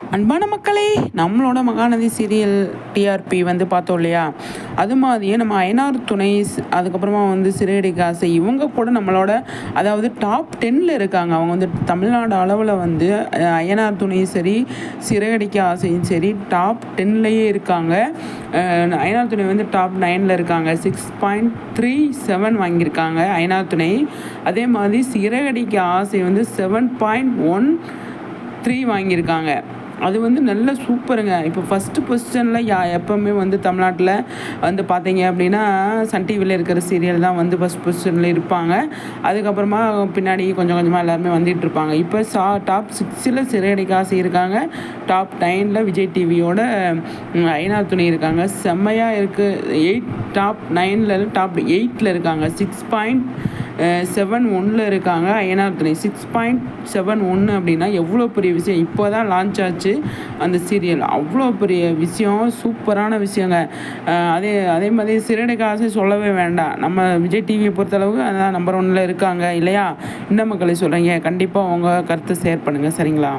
அன்பான மக்களே நம்மளோட மகாநதி சீரியல் டிஆர்பி வந்து பார்த்தோம் இல்லையா? அது மாதிரியே நம்ம அயனார் துணை அதுக்கப்புறமா வந்து சிறையடி காசு இவங்க கூட நம்மளோட அதாவது டாப் டென்னில் இருக்காங்க. அவங்க வந்து தமிழ்நாடு அளவில் வந்து அஹ், அயனார் துணையும் சரி சிறையடிக்க ஆசையும் சரி டாப் டென்லேயே இருக்காங்க. அஹ், அயனார் துணை வந்து டாப் நைனில் இருக்காங்க. சிக்ஸ் பாயிண்ட் த்ரீ செவன் வாங்கியிருக்காங்க அயனார் துணை. அதே மாதிரி சிறையடிக்க ஆசை வந்து செவன் பாயிண்ட் ஒன் த்ரீ வாங்கியிருக்காங்க. அது வந்து நல்ல சூப்பருங்க. இப்போ ஃபஸ்ட்டு பொசிஷனில் யா எப்போவுமே வந்து தமிழ்நாட்டில் வந்து பார்த்தீங்க அப்படின்னா சன் டிவியில் இருக்கிற சீரியல் தான் வந்து ஃபஸ்ட் பொசிஷனில் இருப்பாங்க. அதுக்கப்புறமா பின்னாடி கொஞ்சம் கொஞ்சமாக எல்லாருமே வந்துட்டு இருப்பாங்க. இப்போ சா டாப் சிக்ஸில் சிறையடி காசு இருக்காங்க டாப் நைனில் விஜய் டிவியோட ஐநா துணி இருக்காங்க. செம்மையாக இருக்குது எயிட் டாப் நைனில் டாப் எயிட்டில் இருக்காங்க. சிக்ஸ் பாயிண்ட் செவன் ஒன்னில் இருக்காங்க. ஐஎன்ஆர் துணை. சிக்ஸ் பாயிண்ட் செவன் ஒன்று அப்படின்னா எவ்வளோ பெரிய விஷயம்? இப்போ தான் லான்ச் ஆச்சு அந்த சீரியல் அவ்வளோ பெரிய விஷயம். சூப்பரான விஷயங்க. அதே அதே மாதிரி சிறடை காசை சொல்லவே வேண்டாம். நம்ம விஜய் டிவியை பொறுத்தளவுக்கு அதான் நம்பர் ஒன்னில் இருக்காங்க இல்லையா? இந்த மக்களை சொல்கிறீங்க கண்டிப்பாக உங்கள் கருத்தை ஷேர் பண்ணுங்கள் சரிங்களா?